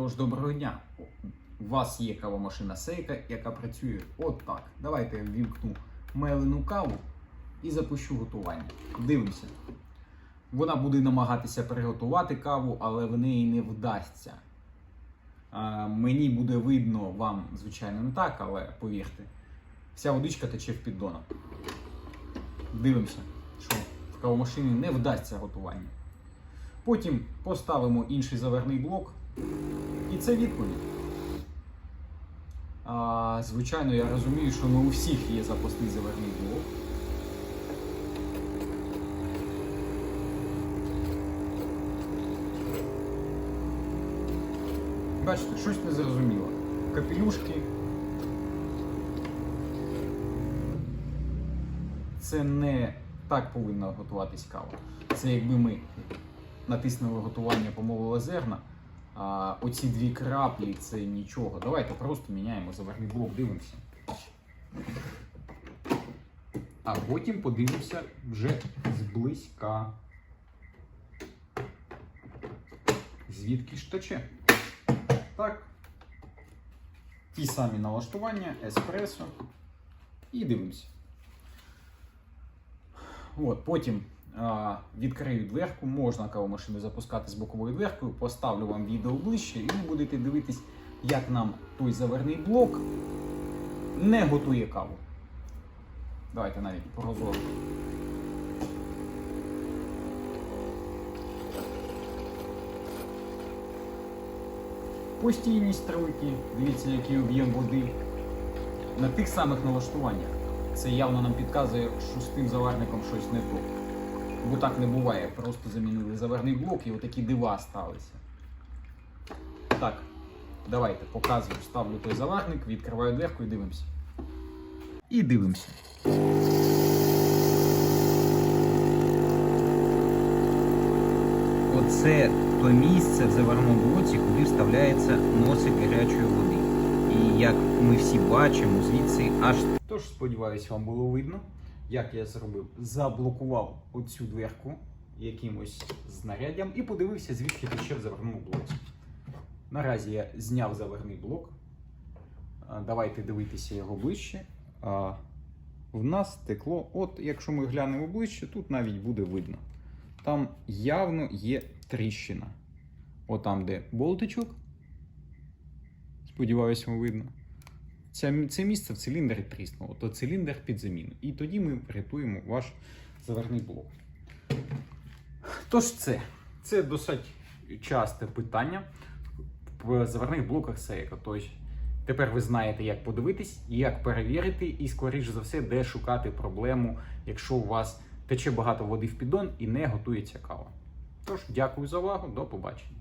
Тож доброго дня. У вас є кавомашина Сейка, яка працює от. Давайте я ввімкну мелену каву і запущу готування. Дивимося. Вона буде намагатися приготувати каву, але в неї не вдасться. А, мені буде видно, вам, звичайно, не так, але повірте, вся водичка тече в піддонах. Дивимося, що в кавомашині не вдасться готування. Потім поставимо інший заверний блок. І це відповідь. Звичайно, я розумію, що не у всіх є запасний заверний блок. Бачите, щось не зрозуміло. Капелюшки. Це не так повинна готуватись кава. Це якби ми натиснули готування, помолили зерна, а оці дві краплі це нічого. Давайте просто міняємо заверний блок, дивимося. А потім подивимося вже зблизька. Звідки ж тече? Так. Ті самі налаштування, еспресо. І дивимося. От, потім відкрию дверку, можна кавомашину запускати з боковою дверкою, поставлю вам відео ближче, і ви будете дивитись, як нам той заверний блок не готує каву. Давайте навіть порозору. Постійні струйки, дивіться, який об'єм води. На тих самих налаштуваннях. Це явно нам підказує, що з тим заварником щось не то. Бо так не буває. Просто замінили заверний блок і отакі дива сталися. Так, давайте показую, ставлю той заварник, відкриваю дверку і дивимося. І дивимося. Оце то місце в заварному блоці, куди вставляється носик гарячої води. І як ми всі бачимо, звідси аж. Тож, сподіваюся, вам було видно, як я зробив. Заблокував оцю дверку якимось знаряддям і подивився, звідки тече в заварному блоці. Наразі я зняв заверний блок. Давайте дивитися його ближче. В нас текло, от якщо ми глянемо ближче, тут навіть буде видно. Там явно є тріщина. От там, де болтичок. Сподіваюсь, вам видно. Це, це місце в циліндрі тріснуло, то циліндр під заміну. І тоді ми врятуємо ваш заверний блок. Тож це. Це досить часте питання в заверних блоках Seiko. Тобто тепер ви знаєте, як подивитись, як перевірити, і, скоріш за все, де шукати проблему, якщо у вас тече багато води в піддон і не готується кава. Тож, дякую за увагу, до побачення.